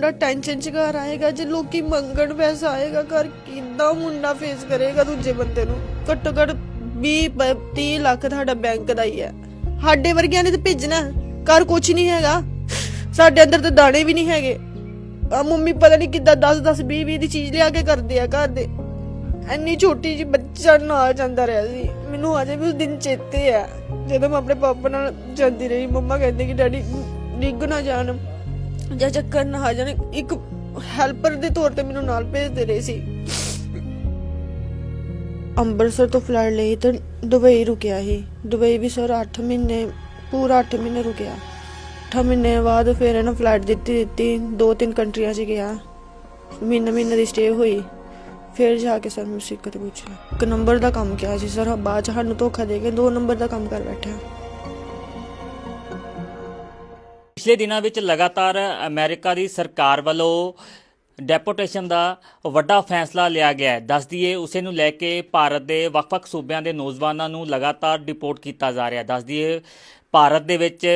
ਮੁੰਡਾ ਟੈਨਸ਼ਨ ਚ ਘਰ ਆਏਗਾ, ਜੇ ਲੋਕੀ ਮੰਗਣ ਪੈਸਾ ਆਏਗਾ ਘਰ ਕਿੰਦਾ ਮੁੰਡਾ ਫੇਸ ਕਰੇਗਾ ਦੂਜੇ ਬੰਦੇ ਨੂੰ? ਘੱਟੋ ਘੱਟ 20 30 ਲੱਖ ਤੁਹਾਡਾ ਬੈਂਕ ਦਾ ਹੀ ਹੈ। ਸਾਡੇ ਵਰਗਿਆਂ ਨੇ ਤੇ ਭੇਜਣਾ, ਘਰ ਕੁਝ ਨਹੀਂ ਹੈਗਾ। ਸਾਡੇ ਅੰਦਰ ਤਾਂ ਦਾਣੇ ਵੀ ਨਹੀਂ ਹੈਗੇ। ਆ ਮੰਮੀ ਪਤਾ ਨਹੀਂ ਕਿੱਦਾਂ 10 10 20 20 ਦੀ ਚੀਜ਼ ਲਿਆ ਕੇ ਕਰਦੇ ਆ ਘਰ ਦੇ। ਇੰਨੀ ਛੋਟੀ ਜਿਹੀ ਬੱਚਾ ਨਾਲ ਜਾਂਦਾ ਰਿਹਾ ਸੀ। ਮੈਨੂੰ ਅਜੇ ਵੀ ਉਸ ਦਿਨ ਚੇਤੇ ਆ, ਜਦੋਂ ਮੈਂ ਆਪਣੇ ਪਾਪਾ ਨਾਲ ਜਾਂਦੀ ਰਹੀ, ਮੰਮਾ ਕਹਿੰਦੇ ਕਿ ਡੈਡੀ ਡਿੱਗ ਨਾ ਜਾਣ। ਜਾਂ ਚੱਕਰ ਨਾ ਆ ਜਾਣ, ਇੱਕ ਹੈਲਪਰ ਦੇ ਤੌਰ ਤੇ ਮੈਨੂੰ ਨਾਲ ਭੇਜਦੇ ਰਹੇ ਸੀ। ਅੰਮ੍ਰਿਤਸਰ ਤੋਂ ਫਲਾਈਟ ਲਈ ਤਾਂ ਦੁਬਈ ਰੁਕਿਆ ਸੀ। ਦੁਬਈ ਵੀ ਸਰ 8 ਮਹੀਨੇ, ਪੂਰਾ 8 ਮਹੀਨੇ ਰੁਕਿਆ। 8 ਮਹੀਨੇ ਬਾਅਦ ਫਿਰ ਇਹਨਾਂ ਫਲਾਈਟ ਦਿੱਤੀ ਦਿੱਤੀ। ਦੋ ਤਿੰਨ ਕੰਟਰੀਆਂ 'ਚ ਗਿਆ। ਮਹੀਨਾ ਮਹੀਨੇ ਦੀ ਸਟੇ ਹੋਈ। ਫਿਰ ਜਾ ਕੇ ਸਰ ਮੈਂ ਸਿੱਕਤ ਪੁੱਛਿਆ। ਇੱਕ ਨੰਬਰ ਦਾ ਕੰਮ ਕਿਹਾ ਸੀ ਸਰ ਬਾਅਦ ਚ ਸਾਨੂੰ ਧੋਖਾ ਦੇ ਕੇ ਦੋ ਨੰਬਰ ਦਾ ਕੰਮ ਕਰ ਬੈਠਾ ਪਿਛਲੇ ਦਿਨਾਂ ਵਿੱਚ ਲਗਾਤਾਰ ਅਮਰੀਕਾ ਦੀ ਸਰਕਾਰ ਵੱਲੋਂ ਡੈਪੋਟੇਸ਼ਨ ਦਾ ਵੱਡਾ ਫੈਸਲਾ ਲਿਆ ਗਿਆ ਹੈ। ਦੱਸ ਦਈਏ, ਉਸੇ ਨੂੰ ਲੈ ਕੇ ਭਾਰਤ ਦੇ ਵੱਖ-ਵੱਖ ਸੂਬਿਆਂ ਦੇ ਨੌਜਵਾਨਾਂ ਨੂੰ ਲਗਾਤਾਰ ਡਿਪੋਰਟ ਕੀਤਾ ਜਾ ਰਿਹਾ ਹੈ। ਦੱਸ ਦਈਏ, ਭਾਰਤ ਦੇ ਵਿੱਚ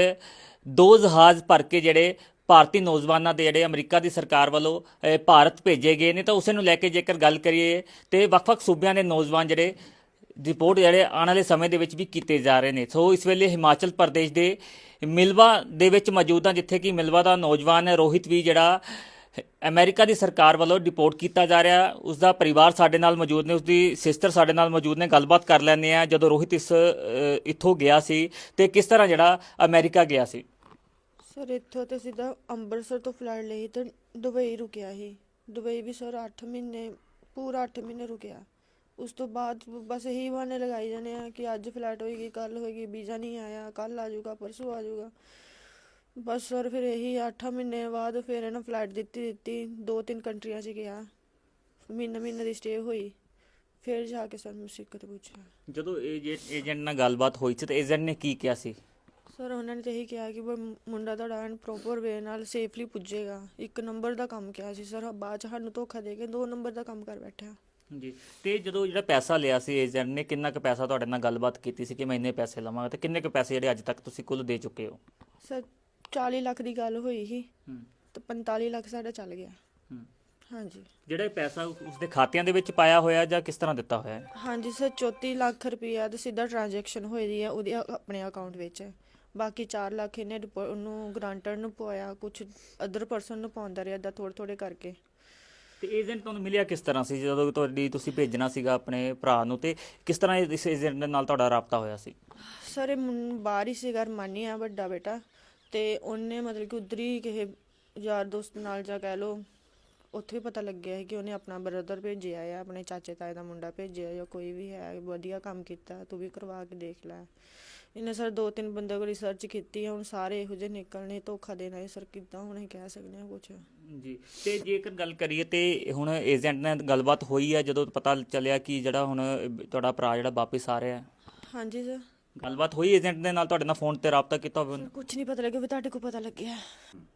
ਦੋ ਜਹਾਜ਼ ਭਰ ਕੇ ਜਿਹੜੇ ਭਾਰਤੀ ਨੌਜਵਾਨਾਂ ਦੇ ਜਿਹੜੇ ਅਮਰੀਕਾ ਦੀ ਸਰਕਾਰ ਵੱਲੋਂ ਭਾਰਤ ਭੇਜੇ ਗਏ ਨੇ, ਤਾਂ ਉਸੇ ਨੂੰ ਲੈ ਕੇ ਜੇਕਰ ਗੱਲ ਕਰੀਏ ਤੇ ਵੱਖ-ਵੱਖ ਸੂਬਿਆਂ ਦੇ ਨੌਜਵਾਨ ਜਿਹੜੇ ਰਿਪੋਰਟ ਜਿਹੜੇ ਆਉਣ ਵਾਲੇ ਸਮੇਂ ਦੇ ਵਿੱਚ ਵੀ ਕੀਤੇ ਜਾ ਰਹੇ ਨੇ। ਸੋ ਇਸ ਵੇਲੇ ਹਿਮਾਚਲ ਪ੍ਰਦੇਸ਼ ਦੇ ਮਿਲਵਾ ਦੇ ਵਿੱਚ ਮੌਜੂਦ ਹਾਂ, ਜਿੱਥੇ ਕਿ ਮਿਲਵਾ ਦਾ ਨੌਜਵਾਨ ਹੈ ਰੋਹਿਤ ਵੀ ਜਿਹੜਾ ਅਮਰੀਕਾ ਦੀ ਸਰਕਾਰ ਵੱਲੋਂ ਡਿਪੋਰਟ ਕੀਤਾ ਜਾ ਰਿਹਾ। ਉਸ ਦਾ ਪਰਿਵਾਰ ਸਾਡੇ ਨਾਲ ਮੌਜੂਦ ਨੇ ਉਸ ਦੀ ਸਿਸਟਰ ਸਾਡੇ ਨਾਲ ਮੌਜੂਦ ਨੇ, ਗੱਲਬਾਤ ਕਰ ਲੈਂਦੇ ਆ ਜਦੋਂ ਰੋਹਿਤ ਇਸ ਇੱਥੋਂ ਗਿਆ ਸੀ ਤੇ ਕਿਸ ਤਰ੍ਹਾਂ ਜਿਹੜਾ ਅਮਰੀਕਾ ਗਿਆ ਸੀ? ਸਰ, ਇੱਥੋਂ ਤੇ ਸਿੱਧਾ ਅੰਮ੍ਰਿਤਸਰ ਤੋਂ ਫਲਾਈਟ ਲਈ ਤਾਂ ਦੁਬਈ ਰੁਕਿਆ ਸੀ। ਦੁਬਈ ਵੀ ਸਰ 8 ਮਹੀਨੇ, ਪੂਰਾ 8 ਮਹੀਨੇ ਰੁਕਿਆ। ਉਸ ਤੋਂ ਬਾਅਦ ਬਸ ਇਹੀ ਬਹਾਨੇ ਲਗਾਈ ਜਾਣੇ ਆ ਕਿ ਅੱਜ ਫਲਾਈਟ ਹੋਏਗੀ ਕੱਲ ਹੋਏਗੀ ਵੀਜ਼ਾ ਨਹੀਂ ਆਇਆ ਕੱਲ ਆ ਜਾਊਗਾ ਪਰਸੋਂ ਆ ਜਾਊਗਾ। ਬਸ ਸਰ ਫਿਰ ਇਹੀ 8 ਮਹੀਨੇ ਬਾਅਦ ਫਿਰ ਇਹਨਾਂ ਫਲਾਈਟ ਦਿੱਤੀ ਦਿੱਤੀ ਦੋ ਤਿੰਨ ਕੰਟਰੀਆਂ 'ਚ ਗਿਆ। ਮਹੀਨਾ ਮਹੀਨੇ ਦੀ ਸਟੇ ਹੋਈ। ਫਿਰ ਜਾ ਕੇ ਸਰ ਮੈਂ ਸਿੱਕਤ ਪੁੱਛਿਆ। ਜਦੋਂ ਏਜੰਟ ਨਾਲ ਗੱਲਬਾਤ ਹੋਈ ਸੀ ਤੇ ਏਜੰਟ ਨੇ ਕੀ ਕਿਹਾ ਸੀ? ਸਰ ਉਹਨਾਂ ਨੇ ਤਾਂ ਇਹੀ ਕਿਹਾ ਕਿ ਵੀ ਮੁੰਡਾ ਤੁਹਾਡਾ ਐਨ ਪ੍ਰੋਪਰ ਵੇ ਨਾਲ ਸੇਫਲੀ ਪੁੱਜੇਗਾ। ਇੱਕ ਨੰਬਰ ਦਾ ਕੰਮ ਕਿਹਾ ਸੀ। ਸਰ ਬਾਅਦ ਚ ਸਾਨੂੰ ਧੋਖਾ ਦੇ ਕੇ ਦੋ ਨੰਬਰ ਦਾ ਕੰਮ ਕਰ ਬੈਠਾ ਜੀ ਤੇ ਜਦੋਂ ਜਿਹੜਾ ਪੈਸਾ ਲਿਆ ਸੀ ਏਜੰਟ ਨੇ ਕਿੰਨਾ ਕੁ ਪੈਸਾ ਤੁਹਾਡੇ ਨਾਲ ਗੱਲਬਾਤ ਕੀਤੀ ਸੀ ਕਿ ਮੈਂ ਇੰਨੇ ਪੈਸੇ ਲਵਾਂਗਾ ਤੇ ਕਿੰਨੇ ਕੁ ਪੈਸੇ ਜਿਹੜੇ ਅੱਜ ਤੱਕ ਤੁਸੀਂ ਕੁੱਲ ਦੇ ਚੁੱਕੇ ਹੋ? ਸਰ 40 ਲੱਖ ਦੀ ਗੱਲ ਹੋਈ ਸੀ ਹੂੰ। ਤੇ 45 ਲੱਖ ਸਾਡਾ ਚੱਲ ਗਿਆ। ਹੂੰ। ਹਾਂਜੀ। ਜਿਹੜਾ ਇਹ ਪੈਸਾ ਉਸਦੇ ਖਾਤਿਆਂ ਦੇ ਵਿੱਚ ਪਾਇਆ ਹੋਇਆ ਜਾਂ ਕਿਸ ਤਰ੍ਹਾਂ ਦਿੱਤਾ ਹੋਇਆ ਹੈ? ਹਾਂਜੀ ਸਰ 34 ਲੱਖ ਰੁਪਈਆ ਤੇ ਸਿੱਧਾ ਟ੍ਰਾਂਜੈਕਸ਼ਨ ਹੋਈ ਦੀ ਹੈ ਉਹਦੇ ਅ- ਆਪਣੇ ਅਕਾਊਂਟ ਵਿੱਚ। ਬਾਕੀ 4 ਲੱਖ ਇਹਨੇ ਡਿਪੋ- ਉਹਨੂੰ ਗ੍ਰਾਂਟਰ ਨੂੰ ਪਵਾਇਆ ਕੁਝ ਅਦਰ ਪਰਸਨ ਨੂੰ ਪਾਉਂਦਾ ਰਿਹਾ ਦਾ ਥੋੜੇ ਥੋੜੇ ਕਰਕੇ। ਤੇ ਏਜੰਟ ਤੁਹਾਨੂੰ ਮਿਲਿਆ ਕਿਸ ਤਰ੍ਹਾਂ ਸੀ? ਜਦੋਂ ਤੁਹਾਡੀ ਤੁਸੀਂ ਭੇਜਣਾ ਸੀਗਾ ਆਪਣੇ ਭਰਾ ਨੂੰ, ਤੇ ਕਿਸ ਤਰ੍ਹਾਂ ਇਸ ਏਜੰਟ ਨਾਲ ਤੁਹਾਡਾ ਰਾਬਤਾ ਹੋਇਆ ਸੀ? ਸਰ, ਇਹ ਮੁੰ- ਬਾਹਰ ਹੀ ਸੀਗਾ ਰਮਾਨੀ ਆ, ਵੱਡਾ ਬੇਟਾ। ਤੇ ਉਹਨੇ ਮਤਲਬ ਕਿ ਉੱਧਰ ਹੀ ਕਿਸੇ ਯਾਰ ਦੋਸਤ ਨਾਲ ਜਾ ਕਹਿ ਲੋ ਉੱਥੇ ਪਤਾ ਲੱਗਿਆ ਹੈ ਕਿ ਉਹਨੇ ਆਪਣਾ ਬ੍ਰਦਰ ਭੇਜਿਆ ਆ, ਆਪਣੇ ਚਾਚੇ ਤਾਏ ਦਾ ਮੁੰਡਾ ਭੇਜਿਆ ਜਾਂ ਕੋਈ ਵੀ ਹੈ, ਵਧੀਆ ਕੰਮ ਕੀਤਾ, ਤੂੰ ਵੀ ਕਰਵਾ ਕੇ ਦੇਖ ਲੈ। ਇਹਨੇ ਸਰ ਦੋ ਤਿੰਨ ਬੰਦੇ ਕੋਲ ਰਿਸਰਚ ਕੀਤੀ ਹੈ ਹੁਣ ਸਾਰੇ ਇਹੋ ਜਿਹੇ ਨਿਕਲਣੇ ਧੋਖਾ ਦੇਣਾ ਇਹ ਸਰ ਕਿੱਦਾਂ ਹੁਣ ਕਹਿ ਸਕਦੇ ਹਾਂ ਕੁਝ ਜੀ ਤੇ ਜੇਕਰ ਗੱਲ ਕਰੀਏ ਤੇ ਹੁਣ ਏਜੰਟ ਨਾਲ ਗੱਲਬਾਤ ਹੋਈ ਹੈ ਜਦੋਂ ਪਤਾ ਚੱਲਿਆ ਕਿ ਜਿਹੜਾ ਹੁਣ ਤੁਹਾਡਾ ਭਰਾ ਜਿਹੜਾ ਵਾਪਸ ਆ ਰਿਹਾ। ਹੈ ਹਾਂਜੀ ਸਰ। ਗੱਲਬਾਤ ਹੋਈ ਏਜੰਟ ਦੇ ਨਾਲ ਤੁਹਾਡੇ ਨਾਲ ਫੋਨ ਤੇ ਰਾਬਤਾ ਕੀਤਾ ਹੋਵੇ? ਕੁਝ ਨਹੀਂ ਪਤਾ ਲੱਗਿਆ ਵੀ ਤੁਹਾਡੇ ਕੋਲ ਪਤਾ ਲੱਗਿਆ।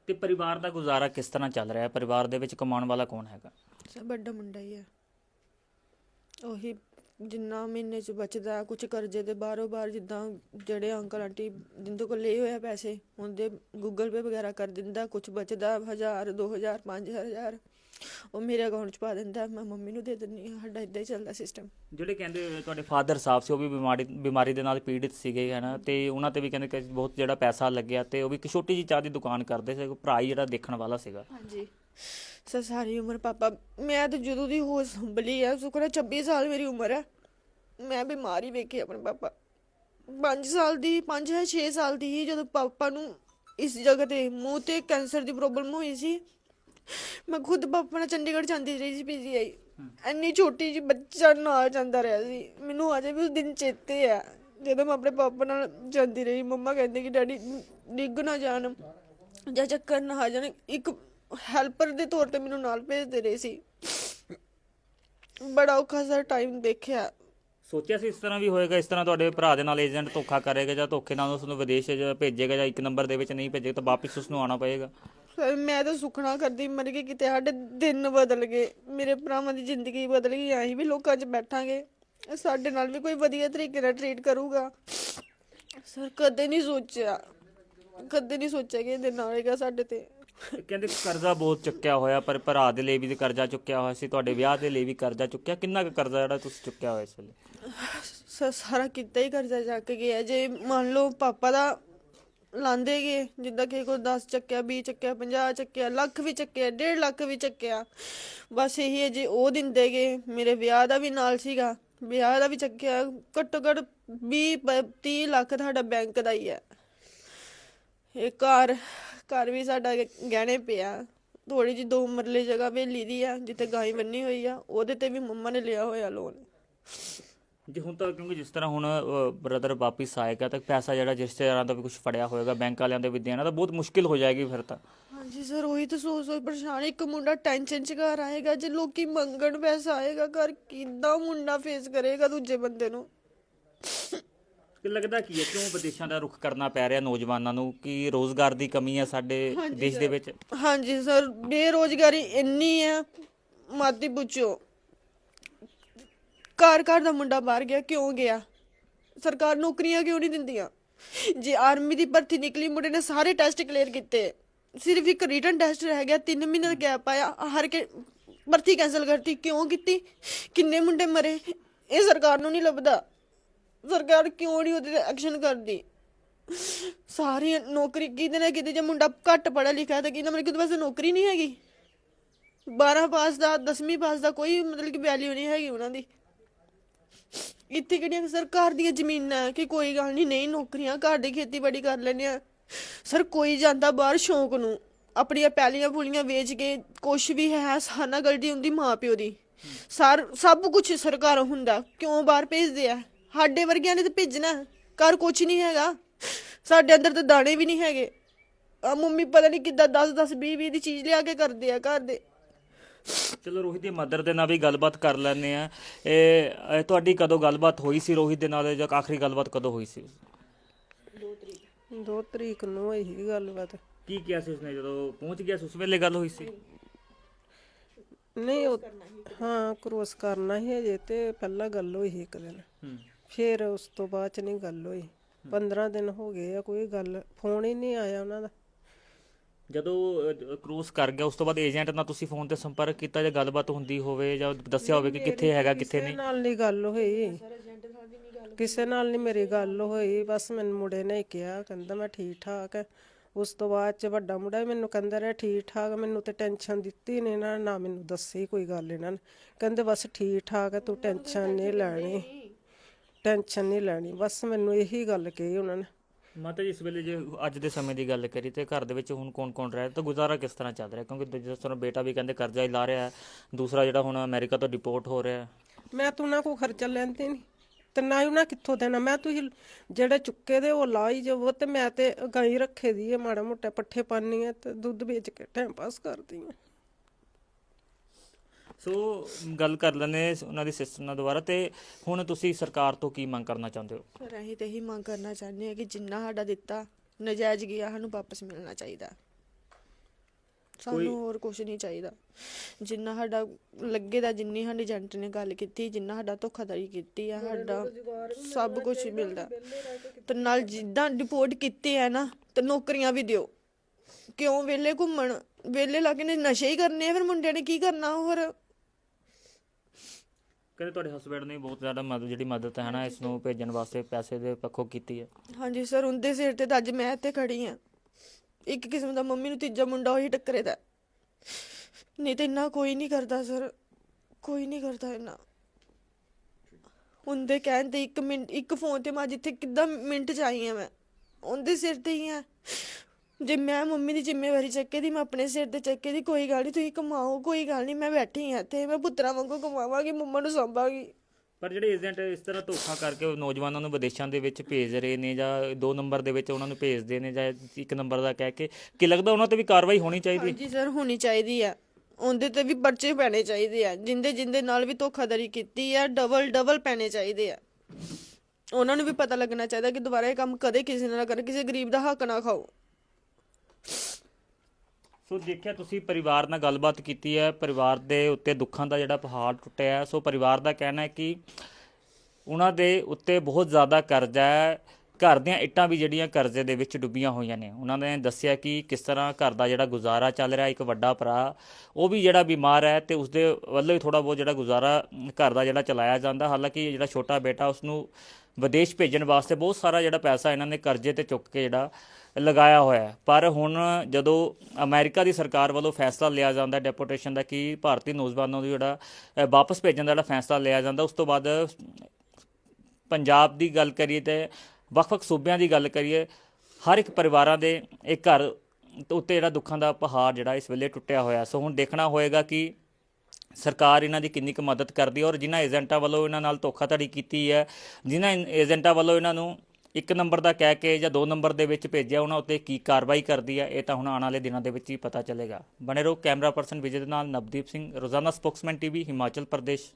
ਤੇ ਪਰਿਵਾਰ ਦਾ ਗੁਜ਼ਾਰਾ ਕਿਸ ਤਰ੍ਹਾਂ ਚੱਲ ਰਿਹਾ? ਹੈ ਪਰਿਵਾਰ ਦੇ ਵਿੱਚ ਕਮਾਉਣ ਵਾਲਾ ਕੌਣ ਹੈਗਾ? ਸਰ ਵੱਡਾ ਮੁੰਡਾ ਹੀ ਹੈ ਉਹੀ ਜਿੰਨਾ ਮਹੀਨੇ ਚ ਬਚਦਾ ਕੁਝ ਕਰਜ਼ੇ ਦੇ ਬਾਹਰੋਂ ਬਾਹਰ ਜਿੱਦਾਂ ਜਿਹੜੇ ਅੰਕਲ ਆਂਟੀ ਜਿੰਦੇ ਕੋਲ ਲਏ ਹੋਏ ਆ ਪੈਸੇ ਉਹਦੇ ਗੂਗਲ ਪੇ ਵਗੈਰਾ ਕਰ ਦਿੰਦਾ ਕੁਝ ਬਚਦਾ 1000 2000 5000 ਉਹ ਮੇਰੇ ਅਕਾਊਂਟ ਚ ਪਾ ਦਿੰਦਾ ਮੈਂ ਮੰਮੀ ਨੂੰ ਦੇ ਦਿੰਦੀ ਹਾਂ ਸਾਡਾ ਇਦਾਂ ਹੀ ਚੱਲਦਾ ਸਿਸਟਮ ਜਿਹੜੇ ਕਹਿੰਦੇ ਤੁਹਾਡੇ ਫਾਦਰ ਸਾਹਿਬ ਸੀ ਉਹ ਵੀ ਬਿਮਾਰੀ ਬਿਮਾਰੀ ਦੇ ਨਾਲ ਪੀੜਿਤ ਸੀਗੇ ਹਨਾ? ਤੇ ਉਹਨਾਂ ਤੇ ਵੀ ਕਹਿੰਦੇ ਕਿ ਬਹੁਤ ਜਿਹੜਾ ਪੈਸਾ ਲੱਗਿਆ ਤੇ ਉਹ ਵੀ ਇੱਕ ਛੋਟੀ ਜਿਹੀ ਚਾਹ ਦੀ ਦੁਕਾਨ ਕਰਦੇ ਸੀ ਭਰਾ ਹੀ ਜਿਹੜਾ ਦੇਖਣ ਵਾਲਾ ਸੀਗਾ। ਹਾਂਜੀ। ਸਰ ਸਾਰੀ ਉਮਰ ਪਾਪਾ, ਮੈਂ ਤਾਂ ਜਦੋਂ ਦੀ ਹੋਸ਼ ਸੰਭਲੀ ਆ, ਸ਼ੁਕਰ ਹੈ 26 ਸਾਲ ਮੇਰੀ ਉਮਰ ਹੈ ਮੈਂ ਬਿਮਾਰ ਹੀ ਵੇਖੀ ਆਪਣੇ ਪਾਪਾ। 5 ਸਾਲ ਦੀ 5 ਹੈ 6 ਸਾਲ ਦੀ ਹੀ ਜਦੋਂ ਪਾਪਾ ਨੂੰ ਇਸ ਜਗ੍ਹਾ ਤੇ ਮੂੰਹ ਤੇ ਕੈਂਸਰ ਦੀ ਪ੍ਰੋਬਲਮ ਹੋਈ ਸੀ। ਮੈਂ ਖੁਦ ਪਾਪਾ ਨਾਲ ਚੰਡੀਗੜ੍ਹ ਜਾਂਦੀ ਰਹੀ ਸੀ ਪੀਜੀਆਈ ਇੰਨੀ ਛੋਟੀ ਜਿਹੀ ਬੱਚਾ ਨਾਲ ਜਾਂਦਾ ਰਿਹਾ ਸੀ। ਮੈਨੂੰ ਅਜੇ ਵੀ ਉਸ ਦਿਨ ਚੇਤੇ ਆ, ਜਦੋਂ ਮੈਂ ਆਪਣੇ ਪਾਪਾ ਨਾਲ ਜਾਂਦੀ ਰਹੀ। ਮੰਮਾ ਕਹਿੰਦੇ ਕਿ ਡੈਡੀ, ਡਿੱਗ ਨਾ ਜਾਣ। ਜਾਂ ਚੱਕਰ ਨਾ ਆ ਜਾਣ। ਇੱਕ ਹੈਲਪਰ ਦੇ ਤੌਰ ਤੇ ਮੈਨੂੰ ਨਾਲ ਭੇਜਦੇ ਰਹੇ ਸੀ। ਬੜਾ ਔਖਾ ਸਾ ਟਾਈਮ ਦੇਖਿਆ। ਸੋਚਿਆ ਸੀ ਇਸ ਤਰ੍ਹਾਂ ਵੀ ਹੋਏਗਾ ਇਸ ਤਰ੍ਹਾਂ ਤੁਹਾਡੇ ਭਰਾ ਦੇ ਨਾਲ ਏਜੰਟ ਧੋਖਾ ਕਰੇਗਾ ਜਾਂ ਧੋਖੇ ਨਾਲ ਉਸ ਨੂੰ ਵਿਦੇਸ਼ ਜਾਂ ਭੇਜੇਗਾ ਜਾਂ ਇੱਕ ਨੰਬਰ ਦੇ ਵਿੱਚ ਨਹੀਂ ਭੇਜੇਗਾ ਤਾਂ ਵਾਪਸ ਉਸ ਨੂੰ ਆਉਣਾ ਪਏਗਾ। ਫਿਰ ਮੈਂ ਤਾਂ ਸੁਖਣਾ ਕਰਦੀ ਮਰ ਗਈ ਕਿਤੇ ਸਾਡੇ ਦਿਨ ਬਦਲ ਗਏ ਮੇਰੇ ਭਰਾਵਾਂ ਦੀ ਜ਼ਿੰਦਗੀ ਬਦਲ ਗਈ ਅਸੀਂ ਵੀ ਲੋਕਾਂ 'ਚ ਬੈਠਾਂਗੇ। ਸਾਡੇ ਨਾਲ ਵੀ ਕੋਈ ਵਧੀਆ ਤਰੀਕੇ ਨਾਲ ਟਰੀਟ ਕਰੂਗਾ। ਸਰ ਕਦੇ ਨਹੀਂ ਸੋਚਿਆ ਕਦੇ ਨਹੀਂ ਸੋਚਿਆ ਕਿ ਇਹ ਦਿਨ ਆਏਗਾ ਸਾਡੇ ਤੇ। ਕਹਿੰਦੇ ਕਰਜ਼ਾ ਬਹੁਤ ਚੁੱਕਿਆ ਹੋਇਆ, ਪਰ ਭਰਾ ਦੇ ਲਈ ਵੀ ਕਰਜ਼ਾ ਚੁੱਕਿਆ ਹੋਇਆ ਸੀ, ਤੁਹਾਡੇ ਵਿਆਹ ਦੇ ਲਈ ਵੀ ਕਰਜ਼ਾ ਚੁੱਕਿਆ, ਕਿੰਨਾ ਕੁ ਕਰਜ਼ਾ ਜਿਹੜਾ ਤੁਸੀਂ ਚੁੱਕਿਆ ਹੋਇਆ ਇਸ ਵੇਲੇ? ਸਰ ਸਾਰਾ ਕੀਤਾ ਹੀ ਕਰਜ਼ਾ ਚੱਕ ਗਿਆ ਜੇ ਮੰਨ ਲਓ ਪਾਪਾ ਦਾ ਲਾਂਦੇ ਗਏ ਜਿੱਦਾਂ ਕਿ ਕੋਈ 10 ਚੱਕਿਆ 20 ਚੱਕਿਆ 50 ਚੱਕਿਆ, ਲੱਖ ਵੀ ਚੱਕਿਆ 1.5 ਲੱਖ ਵੀ ਚੱਕਿਆ, ਬਸ ਇਹੀ ਹੈ ਜੇ ਉਹ ਦਿੰਦੇ ਗਏ ਮੇਰੇ ਵਿਆਹ ਦਾ ਵੀ ਨਾਲ ਸੀਗਾ, ਵਿਆਹ ਦਾ ਵੀ ਚੱਕਿਆ, ਘੱਟੋ ਘੱਟ 20 30 ਲੱਖ ਤੁਹਾਡਾ ਬੈਂਕ ਦਾ ਹੀ ਹੈ। ਇਹ ਘਰ ਘਰ ਵੀ ਸਾਡਾ ਗਹਿਣੇ ਪਿਆ। ਥੋੜੀ ਜਿਹੀ ਦੋ ਮਰਲੇ ਜਗ੍ਹਾ ਵੇਲੀ ਦੀ ਆ ਜਿੱਥੇ ਗਾਈ ਬੰਨੀ ਹੋਈ ਆ ਉਹਦੇ ਤੇ ਵੀ ਮੰਮਾ ਨੇ ਲਿਆ ਹੋਇਆ ਲੋਨ ਜੀ ਹੁਣ ਤਾਂ ਕਿਉਂਕਿ ਜਿਸ ਤਰ੍ਹਾਂ ਹੁਣ ਬ੍ਰਦਰ ਵਾਪਿਸ ਆਏਗਾ ਤਾਂ ਪੈਸਾ ਜਿਹੜਾ ਜਿਸ ਤਰ੍ਹਾਂ ਦਾ ਵੀ ਕੁਝ ਫੜਿਆ ਹੋਏਗਾ ਬੈਂਕ ਵਾਲਿਆਂ ਦੇ ਵੀ ਦੇਣਾ ਤਾਂ ਬਹੁਤ ਮੁਸ਼ਕਿਲ ਹੋ ਜਾਏਗੀ ਫਿਰ ਤਾਂ। ਹਾਂਜੀ ਸਰ ਉਹੀ ਤਾਂ ਸੋਚ ਸੋਚ ਪਰੇਸ਼ਾਨ ਇੱਕ ਮੁੰਡਾ ਟੈਨਸ਼ਨ ਚ ਘਰ ਆਏਗਾ ਜੇ ਲੋਕੀ ਮੰਗਣ ਪੈਸਾ ਆਏਗਾ ਘਰ ਕਿੱਦਾਂ ਮੁੰਡਾ ਫੇਸ ਕਰੇਗਾ ਦੂਜੇ ਬੰਦੇ ਨੂੰ? ਕਿ ਲੱਗਦਾ ਕੀ ਹੈ ਕਿਉਂ ਵਿਦੇਸ਼ਾਂ ਦਾ ਰੁਖ ਕਰਨਾ ਪੈ ਰਿਹਾ ਨੌਜਵਾਨਾਂ ਨੂੰ? ਕਿ ਰੋਜ਼ਗਾਰ ਦੀ ਕਮੀ ਹੈ ਸਾਡੇ ਦੇਸ਼ ਦੇ ਵਿੱਚ? ਹਾਂਜੀ ਸਰ ਬੇਰੋਜ਼ਗਾਰੀ ਇੰਨੀ ਹੈ ਮਾਤੀ ਪੁੱਛੋ। ਘਰ ਘਰ ਦਾ ਮੁੰਡਾ ਬਾਹਰ ਗਿਆ ਕਿਉਂ ਗਿਆ? ਸਰਕਾਰ ਨੌਕਰੀਆਂ ਕਿਉਂ ਨਹੀਂ ਦਿੰਦੀਆਂ? ਜੇ ਆਰਮੀ ਦੀ ਭਰਤੀ ਨਿਕਲੀ ਮੁੰਡੇ ਨੇ ਸਾਰੇ ਟੈਸਟ ਕਲੀਅਰ ਕੀਤੇ। ਸਿਰਫ ਇੱਕ ਰਿਟਨ ਟੈਸਟ ਰਹਿ ਗਿਆ 3 ਮਹੀਨੇ ਦਾ ਗੈਪ ਆਇਆ। ਹਰ ਕੇ ਭਰਤੀ ਕੈਨਸਲ ਕਰਤੀ ਕਿਉਂ ਕੀਤੀ? ਕਿੰਨੇ ਮੁੰਡੇ ਮਰੇ? ਇਹ ਸਰਕਾਰ ਨੂੰ ਨਹੀਂ ਲੱਭਦਾ। ਸਰਕਾਰ ਕਿਉਂ ਨਹੀਂ ਉਹਦੇ ਤੇ ਐਕਸ਼ਨ ਕਰਦੀ? ਸਾਰੀ ਨੌਕਰੀ ਕਿਤੇ ਨਾ ਕਿਤੇ ਜੇ ਮੁੰਡਾ ਘੱਟ ਪੜ੍ਹਿਆ ਲਿਖਿਆ ਤਾਂ ਕਿਹਨਾਂ ਮਤਲਬ ਕਿ ਉਹਦੇ ਪਾਸੇ ਨੌਕਰੀ ਨਹੀਂ ਹੈਗੀ। 12 ਪਾਸ ਦਾ 10ਵੀਂ ਪਾਸ ਦਾ ਕੋਈ ਮਤਲਬ ਕਿ ਵੈਲਿਊ ਨਹੀਂ ਹੈਗੀ ਉਹਨਾਂ ਦੀ। ਇੱਥੇ ਕਿਹੜੀਆਂ ਕੁ ਸਰਕਾਰ ਦੀਆਂ ਜ਼ਮੀਨਾਂ ਕਿ ਕੋਈ ਗੱਲ ਨਹੀਂ ਨਹੀਂ ਨੌਕਰੀਆਂ, ਘਰ ਦੀ ਖੇਤੀਬਾੜੀ ਕਰ ਲੈਂਦੇ ਆ। ਸਰ, ਕੋਈ ਜਾਂਦਾ ਬਾਹਰ ਸ਼ੌਂਕ ਨੂੰ। ਆਪਣੀਆਂ ਪੈਲੀਆਂ ਪੂਲੀਆਂ ਵੇਚ ਕੇ ਕੁਛ ਵੀ ਹੈ ਸਾਨਾ ਗਲਤੀ ਹੁੰਦੀ ਮਾਂ ਪਿਓ ਦੀ। ਸਰ, ਸਭ ਕੁਝ ਸਰਕਾਰ ਹੁੰਦਾ। ਕਿਉਂ ਬਾਹਰ ਭੇਜਦੇ ਆ? ਸਾਡੇ ਵਰਗਿਆਂ ਨੇ ਤਾਂ ਭੇਜਣਾ ਘਰ ਕੁਝ ਨਹੀਂ ਹੈਗਾ। ਸਾਡੇ ਅੰਦਰ ਤਾਂ ਦਾਣੇ ਵੀ ਨਹੀਂ ਹੈਗੇ। ਆ ਮੰਮੀ ਪਤਾ ਨਹੀਂ ਕਿੱਦਾਂ 10 10 20 20 ਦੀ ਚੀਜ਼ ਲਿਆ ਕੇ ਕਰਦੇ ਆ ਘਰ ਦੇ। ਚਲੋ ਰੋਹਿਤ ਦੀ ਮਦਰ ਦੇ ਨਾਲ ਵੀ ਗੱਲਬਾਤ ਕਰ ਲੈਂਦੇ ਆ। ਇਹ ਇਹ ਤੁਹਾਡੀ ਕਦੋਂ ਗੱਲਬਾਤ ਹੋਈ ਸੀ ਰੋਹਿਤ ਦੇ ਨਾਲ ਜਾਂ ਆਖਰੀ ਗੱਲਬਾਤ ਕਦੋਂ ਹੋਈ ਸੀ? ਦੋ ਤਰੀਕ। ਨੂੰ ਹੋਈ ਸੀ ਗੱਲਬਾਤ। ਕੀ ਕਿਹਾ ਸੀ ਉਸਨੇ ਜਦੋਂ ਪਹੁੰਚ ਗਿਆ ਸੀ ਉਸ ਵੇਲੇ ਗੱਲ ਹੋਈ ਸੀ? ਨਹੀਂ ਉਹ ਹਾਂ ਕਰੋਸ ਕਰਨਾ ਸੀ ਅਜੇ ਤੇ ਪਹਿਲਾਂ ਗੱਲ ਹੋਈ ਸੀ ਇੱਕ ਦਿਨ। ਹੂੰ। ਫਿਰ ਉਸ ਤੋਂ ਬਾਅਦ ਚ ਨਹੀਂ ਗੱਲ ਹੋਈ। 15 ਦਿਨ ਹੋ ਗਏ ਆ ਕੋਈ ਗੱਲ ਫੋਨ ਹੀ ਨਹੀਂ ਆਇਆ ਉਹਨਾਂ ਦਾ। ਜਦੋਂ ਕਰੂਸ ਕਰ ਗਿਆ ਉਸ ਤੋਂ ਬਾਅਦ ਏਜੰਟ ਨਾਲ ਤੁਸੀਂ ਫੋਨ ਤੇ ਸੰਪਰਕ ਕੀਤਾ ਜਾਂ ਗੱਲਬਾਤ ਹੁੰਦੀ ਹੋਵੇ ਜਾਂ ਦੱਸਿਆ ਹੋਵੇ ਕਿ ਕਿੱਥੇ ਹੈਗਾ ਕਿੱਥੇ ਕਿਸੇ ਨਹੀਂ? ਨਾਲ ਨਹੀਂ ਗੱਲ ਹੋਈ। ਕਿਸੇ ਨਾਲ ਨਹੀਂ ਮੇਰੀ ਗੱਲ ਹੋਈ ਬਸ ਮੈਨੂੰ ਮੁੰਡੇ ਨੇ ਕਿਹਾ ਕਹਿੰਦਾ ਮੈਂ ਠੀਕ ਠਾਕ ਹੈ ਉਸ ਤੋਂ ਬਾਅਦ ਚ ਵੱਡਾ ਮੁੰਡਾ ਵੀ ਮੈਨੂੰ ਕਹਿੰਦਾ ਰਿਹਾ ਠੀਕ ਠਾਕ ਮੈਨੂੰ ਤੇ ਟੈਨਸ਼ਨ ਦਿੱਤੀ ਨੇ ਇਹਨਾਂ ਨੇ ਨਾ ਮੈਨੂੰ ਦੱਸੀ ਕੋਈ ਗੱਲ ਇਹਨਾਂ ਨੇ। ਕਹਿੰਦੇ ਬਸ ਠੀਕ ਠਾਕ ਹੈ ਤੂੰ ਟੈਨਸ਼ਨ ਨਹੀਂ ਲੈਣੀ। ਟੈਨਸ਼ਨ ਨਹੀਂ ਲੈਣੀ ਬਸ ਮੈਨੂੰ ਇਹੀ ਗੱਲ ਕਹੀ ਉਹਨਾਂ ਨੇ। ਮਾਤਾ ਜੀ ਇਸ ਵੇਲੇ ਜੇ ਅੱਜ ਦੇ ਸਮੇਂ ਦੀ ਗੱਲ ਕਰੀ ਤੇ ਘਰ ਦੇ ਵਿੱਚ ਹੁਣ ਕੌਣ-ਕੌਣ ਰਹਿ ਤਾਂ ਗੁਜ਼ਾਰਾ ਕਿਸ ਤਰ੍ਹਾਂ ਚੱਲ ਰਿਹਾ? ਕਿਉਂਕਿ ਜਿਸ ਤਰ੍ਹਾਂ ਬੇਟਾ ਵੀ ਕਹਿੰਦੇ ਕਰਜ਼ਾ ਹੀ ਲਾ ਰਿਹਾ ਹੈ ਦੂਸਰਾ ਜਿਹੜਾ ਹੁਣ ਅਮਰੀਕਾ ਤੋਂ ਡਿਪੋਰਟ ਹੋ ਰਿਹਾ ਹੈ। ਮੈਂ ਤਾਂ ਉਹਨਾਂ ਕੋ ਖਰਚਾ ਲੈਂਦੀ ਨਹੀਂ ਤੇ ਨਾ ਹੀ ਉਹਨਾਂ ਕਿੱਥੋਂ ਦੇਣਾ? ਮੈਂ ਤੁਸੀਂ ਜਿਹੜੇ ਚੁੱਕੇ ਦੇ ਉਹ ਲਾ ਹੀ ਜਾਵੋ ਤੇ ਮੈਂ ਤੇ ਗਾਈ ਰੱਖੇ ਦੀ ਹੈ ਮਾੜਾ ਮੋਟਾ ਪੱਠੇ ਪਾਣੀ ਹੈ ਤੇ ਦੁੱਧ ਵੇਚ ਕੇ ਟਾਈਮ ਪਾਸ ਕਰਦੀ ਹਾਂ। ਸੋ ਗੱਲ ਕਰ ਲੈਂਦੇ ਉਹਨਾਂ ਦੀ ਸਿਸਟਰ ਨਾਲ ਦੁਬਾਰਾ ਤੇ ਹੁਣ ਤੁਸੀਂ ਸਰਕਾਰ ਤੋਂ ਕੀ ਮੰਗ ਕਰਨਾ ਚਾਹੁੰਦੇ ਹੋ? ਅਸੀਂ ਤੇ ਇਹੀ ਮੰਗ ਕਰਨਾ ਚਾਹੁੰਦੇ ਹਾਂ ਕਿ ਜਿੰਨਾ ਸਾਡਾ ਦਿੱਤਾ ਨਜਾਇਜ਼ ਗਿਆ ਸਾਨੂੰ ਵਾਪਸ ਮਿਲਣਾ ਚਾਹੀਦਾ। ਸਾਨੂੰ ਹੋਰ ਕੁਝ ਨਹੀਂ ਚਾਹੀਦਾ। ਜਿੰਨਾ ਸਾਡਾ ਲੱਗੇ ਦਾ ਜਿੰਨੀ ਸਾਡੀ ਏਜੰਟ ਨੇ ਗੱਲ ਕੀਤੀ ਜਿੰਨਾ ਸਾਡਾ ਧੋਖਾਧੜੀ ਕੀਤੀ ਆ ਸਾਡਾ ਸਭ ਕੁਝ ਮਿਲਦਾ। ਤੇ ਨਾਲ ਜਿੱਦਾਂ ਰਿਪੋਰਟ ਕੀਤੀ ਹੈ ਨਾ ਤੇ ਨੌਕਰੀਆਂ ਵੀ ਦਿਓ। ਕਿਉਂ ਵੇਲੇ ਘੁੰਮਣ? ਵੇਲੇ ਲਾ ਕੇ ਨੇ ਨਸ਼ੇ ਹੀ ਕਰਨੇ ਆ ਫਿਰ ਮੁੰਡਿਆਂ ਨੇ ਕੀ ਕਰਨਾ ਹੋਰ? ਕਹਿੰਦੇ ਤੁਹਾਡੇ ਹਸਬੰਡ ਨੇ ਬਹੁਤ ਜ਼ਿਆਦਾ ਮਦਦ, ਜਿਹੜੀ ਮਦਦ ਹੈ ਨਾ ਇਸ ਨੂੰ ਭੇਜਣ ਵਾਸਤੇ ਪੈਸੇ ਦੇ ਪੱਖੋਂ ਕੀਤੀ ਹੈ। ਹਾਂਜੀ ਸਰ, ਉਹਦੇ ਸਿਰ ਤੇ ਤਾਂ ਅੱਜ ਮੈਂ ਇੱਥੇ ਖੜੀ ਆ ਇੱਕ ਕਿਸਮ ਦਾ ਮੰਮੀ ਨੂੰ ਤੀਜਾ ਮੁੰਡਾ ਉਹੀ ਟੱਕਰੇ ਦਾ। ਨਹੀਂ ਤੇ ਇੰਨਾ ਕੋਈ ਨਹੀਂ ਕਰਦਾ ਸਰ, ਕੋਈ ਨਹੀਂ ਕਰਦਾ ਇੰਨਾ। ਉਹਦੇ ਕਹਿਣ ਤੇ ਇੱਕ ਮਿੰਟ, ਇੱਕ ਫੋਨ ਤੇ ਮੈਂ ਜਿੱਥੇ ਕਿੱਦਾਂ ਮਿੰਟ ਚ ਆਈ ਆ ਮੈਂ? ਉਹਦੇ ਸਿਰ ਤੇ ਹੀ ਆ ਜੇ ਮੈਂ ਮੰਮੀ ਦੀ ਜ਼ਿੰਮੇਵਾਰੀ ਚੱਕੇ ਦੀ ਮੈਂ ਆਪਣੇ ਸਿਰ ਤੇ ਚੱਕੇ ਦੀ ਕੋਈ ਗੱਲ ਨਹੀਂ ਤੁਸੀਂ ਕਮਾਓ ਕੋਈ ਗੱਲ ਨਹੀਂ ਮੈਂ ਬੈਠੀ ਆ ਇੱਥੇ ਮੈਂ ਪੁੱਤਰਾਂ ਵਾਂਗੂ ਕਮਾਵਾਂਗੀ ਮੰਮਾ ਨੂੰ ਸੰਭਾਗੀ ਪਰ ਜਿਹੜੇ ਏਜੰਟ ਇਸ ਤਰ੍ਹਾਂ ਧੋਖਾ ਕਰਕੇ ਉਹ ਨੌਜਵਾਨਾਂ ਨੂੰ ਵਿਦੇਸ਼ਾਂ ਦੇ ਵਿੱਚ ਭੇਜ ਰਹੇ ਨੇ ਜਾਂ ਦੋ ਨੰਬਰ ਦੇ ਵਿੱਚ ਉਹਨਾਂ ਨੂੰ ਭੇਜਦੇ ਨੇ ਜਾਂ ਇੱਕ ਨੰਬਰ ਦਾ ਕਹਿ ਕੇ ਕੀ ਲੱਗਦਾ ਉਹਨਾਂ ਤੇ ਵੀ ਕਾਰਵਾਈ ਹੋਣੀ ਚਾਹੀਦੀ? ਹਾਂਜੀ ਸਰ ਹੋਣੀ ਚਾਹੀਦੀ ਆ। ਉਹਦੇ ਤੇ ਵੀ ਪਰਚੇ ਪੈਣੇ ਚਾਹੀਦੇ ਆ। ਜਿੰਦੇ ਜਿੰਦੇ ਨਾਲ ਵੀ ਧੋਖਾਧੜੀ ਕੀਤੀ ਆ ਡਬਲ ਡਬਲ ਪੈਣੇ ਚਾਹੀਦੇ ਆ। ਉਹਨਾਂ ਨੂੰ ਵੀ ਪਤਾ ਲੱਗਣਾ ਚਾਹੀਦਾ ਕਿ ਦੁਬਾਰਾ ਇਹ ਕੰਮ ਕਦੇ ਕਿਸੇ ਨਾਲ ਨਾ ਕਰਨ ਕਿਸੇ ਗਰੀਬ ਦਾ ਹੱਕ ਨਾ ਖਾਓ। ਸੋ ਦੇਖਿਆ ਤੁਸੀਂ ਪਰਿਵਾਰ ਨਾਲ ਗੱਲਬਾਤ ਕੀਤੀ ਹੈ, ਪਰਿਵਾਰ ਦੇ ਉੱਤੇ ਦੁੱਖਾਂ ਦਾ ਜਿਹੜਾ ਪਹਾੜ ਟੁੱਟਿਆ ਸੋ ਪਰਿਵਾਰ ਦਾ ਕਹਿਣਾ ਹੈ ਕਿ ਉਹਨਾਂ ਦੇ ਉੱਤੇ ਬਹੁਤ ਜ਼ਿਆਦਾ ਕਰਜ਼ਾ ਹੈ ਘਰ ਦੀਆਂ ਇੱਟਾਂ ਵੀ ਜਿਹੜੀਆਂ ਕਰਜ਼ੇ ਦੇ ਵਿੱਚ ਡੁੱਬੀਆਂ ਹੋਈਆਂ ਨੇ। ਉਹਨਾਂ ਨੇ ਦੱਸਿਆ ਕਿ ਕਿਸ ਤਰ੍ਹਾਂ ਘਰ ਦਾ ਜਿਹੜਾ ਗੁਜ਼ਾਰਾ ਚੱਲ ਰਿਹਾ, ਇੱਕ ਵੱਡਾ ਭਰਾ, ਉਹ ਵੀ ਜਿਹੜਾ ਬਿਮਾਰ ਹੈ ਤੇ ਉਸਦੇ ਵੱਲੋਂ ਹੀ ਥੋੜਾ ਬਹੁਤ ਜਿਹੜਾ ਗੁਜ਼ਾਰਾ ਘਰ ਦਾ ਜਿਹੜਾ ਚਲਾਇਆ ਜਾਂਦਾ। ਹਾਲਾਂਕਿ ਜਿਹੜਾ ਛੋਟਾ ਬੇਟਾ ਉਸ ਨੂੰ ਵਿਦੇਸ਼ ਭੇਜਣ ਵਾਸਤੇ ਬਹੁਤ ਸਾਰਾ ਜਿਹੜਾ ਪੈਸਾ ਇਹਨਾਂ ਨੇ ਕਰਜ਼ੇ ਤੇ ਚੁੱਕ ਕੇ ਜਿਹੜਾ ਲਗਾਇਆ ਹੋਇਆ ਪਰ ਹੁਣ ਜਦੋਂ ਅਮਰੀਕਾ ਦੀ ਸਰਕਾਰ ਵੱਲੋਂ ਫੈਸਲਾ ਲਿਆ ਜਾਂਦਾ ਡੈਪੋਟੇਸ਼ਨ ਦਾ ਕਿ ਭਾਰਤੀ ਨੌਜਵਾਨਾਂ ਨੂੰ ਜਿਹੜਾ ਵਾਪਸ ਭੇਜਣ ਦਾ ਜਿਹੜਾ ਫੈਸਲਾ ਲਿਆ ਜਾਂਦਾ, ਉਸ ਤੋਂ ਬਾਅਦ ਪੰਜਾਬ ਦੀ ਗੱਲ ਕਰੀਏ ਤੇ ਵੱਖ-ਵੱਖ ਸੂਬਿਆਂ ਦੀ ਗੱਲ ਕਰੀਏ, ਹਰ ਇੱਕ ਪਰਿਵਾਰਾਂ ਦੇ ਇੱਕ ਘਰ ਉੱਤੇ ਜਿਹੜਾ ਦੁੱਖਾਂ ਦਾ ਪਹਾੜ ਜਿਹੜਾ ਇਸ ਵੇਲੇ ਟੁੱਟਿਆ ਹੋਇਆ। ਸੋ ਹੁਣ ਦੇਖਣਾ ਹੋਏਗਾ ਕਿ ਸਰਕਾਰ ਇਹਨਾਂ ਦੀ ਕਿੰਨੀ ਕੁ ਮਦਦ ਕਰਦੀ ਹੈ ਔਰ ਜਿਨ੍ਹਾਂ ਏਜੰਟਾਂ ਵੱਲੋਂ ਇਹਨਾਂ ਨਾਲ ਧੋਖਾਧੜੀ ਕੀਤੀ ਹੈ, ਜਿਨ੍ਹਾਂ ਏਜੰਟਾਂ ਵੱਲੋਂ ਇਹਨਾਂ ਨੂੰ ਇੱਕ ਨੰਬਰ ਦਾ ਕਹਿ ਕੇ ਜਾਂ ਦੋ ਨੰਬਰ ਦੇ ਵਿੱਚ ਭੇਜਿਆ, ਉਹਨਾਂ ਉੱਤੇ ਕੀ ਕਾਰਵਾਈ ਕਰਦੀ ਹੈ, ਇਹ ਤਾਂ ਹੁਣ ਆਉਣ ਵਾਲੇ ਦਿਨਾਂ ਦੇ ਵਿੱਚ ਹੀ ਪਤਾ ਚੱਲੇਗਾ। ਬਣੇ ਰਹੋ ਕੈਮਰਾ ਪਰਸਨ ਵਿਜੇ ਦੇ ਨਾਲ ਨਵਦੀਪ ਸਿੰਘ, ਰੋਜ਼ਾਨਾ ਸਪੋਕਸਮੈਨ ਟੀਵੀ, ਹਿਮਾਚਲ ਪ੍ਰਦੇਸ਼।